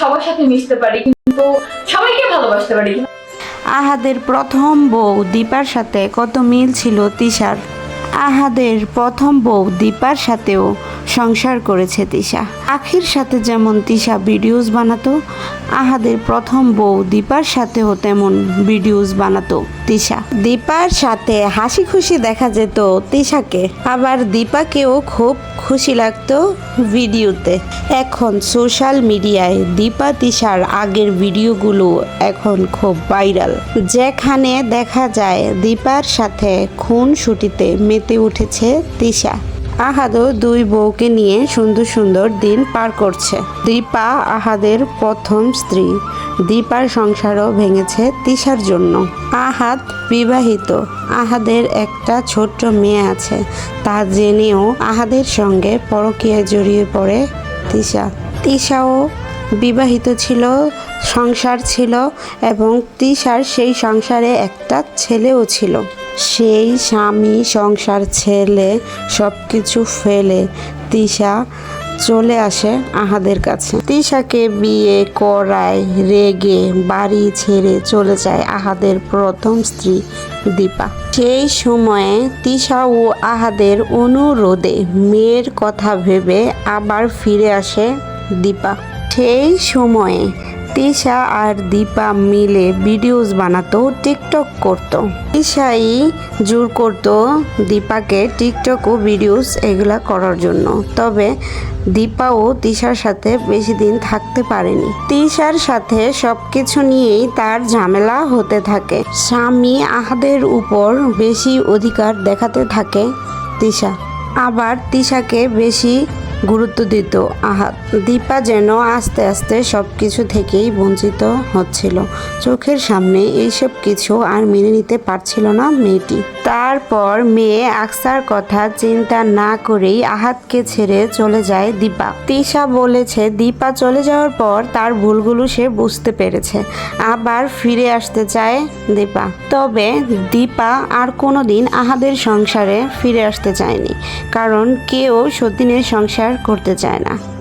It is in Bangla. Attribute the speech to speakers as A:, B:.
A: সবার সাথে মিশতে পারি, কিন্তু সবাইকে ভালোবাসতে পারি।
B: আহাদের প্রথম বউ দীপার সাথে কত মিল ছিল তিশার? আহাদের প্রথম বউ দীপার সাথেও সংসার করেছে তিশা। আখির সাথে যেমন তিশা ভিডিওস বানাতো, আহাদের প্রথম বউ দীপার সাথেও তেমন ভিডিওস বানাতো তিশা। দীপার সাথে হাসি খুশি দেখা যেত তিশাকে। আবার দীপাকেও খুব খুশি লাগতো ভিডিওতে। এখন সোশ্যাল মিডিয়ায় দীপা তিশার আগের ভিডিওগুলো এখন খুব ভাইরাল। যেখানে দেখা যায় দীপার সাথে খুন ছুটিতে মেতে উঠেছে তিশা আহাদও দুই বউকে নিয়ে সুন্দর সুন্দর দিন পার করছে। দীপা আহাদের প্রথম স্ত্রী। দীপার সংসারও ভেঙেছে তিশার জন্য। আহাদ বিবাহিত। আহাদের একটা ছোট্ট মেয়ে আছে। তা জেনেও আহাদের সঙ্গে পরকীয়ায় জড়িয়ে পড়ে তিশা তিশাও বিবাহিত ছিল, সংসার ছিল এবং তিশার সেই সংসারে একটা ছেলেও ছিল। সেই স্বামী, সংসার ছেলে সব কিছু ফেলে তিশা চলে আসে আহাদের কাছে। তিশাকে বিয়ে করায় রেগে বাড়ি ছেড়ে চলে যায় আহাদের প্রথম স্ত্রী দীপা। সেই সময়ে তিশা ও আহাদের অনুরোধে মেয়ের কথা ভেবে আবার ফিরে আসে দীপা। সেই সময়ে তিশা আর দীপা মিলে ভিডিওস বানাতো, টিকটক করতো। তিশাই জোর করতো দীপাকে টিকটক ও ভিডিওস এগুলা করার জন্য। তবে দীপা ও তিশার সাথে বেশি দিন থাকতে পারেনি। তিশার সাথে সবকিছু নিয়েই তার ঝামেলা হতে থাকে। স্বামী আহাদের উপর বেশি অধিকার দেখাতে থাকে তিশা। আবার তিশাকে বেশি গুরুত্ব দিত। আহা, দীপা যেন আস্তে আস্তে সব কিছু থেকেই বঞ্চিত হচ্ছিল। চোখের সামনে এইসব কিছু আর মেনে নিতে পারছিল না মেয়েটি। তারপর মেয়ে আকসার কথা চিন্তা না করেই আহাতকে ছেড়ে চলে যায় দীপা। তিশা বলেছে, দীপা চলে যাওয়ার পর তার ভুলগুলো সে বুঝতে পেরেছে। আবার ফিরে আসতে চায় দীপা। তবে দীপা আর কোনোদিন আহাদের সংসারে ফিরে আসতে চায়নি। কারণ কেউ সতীনের সংসার করতে চায় না।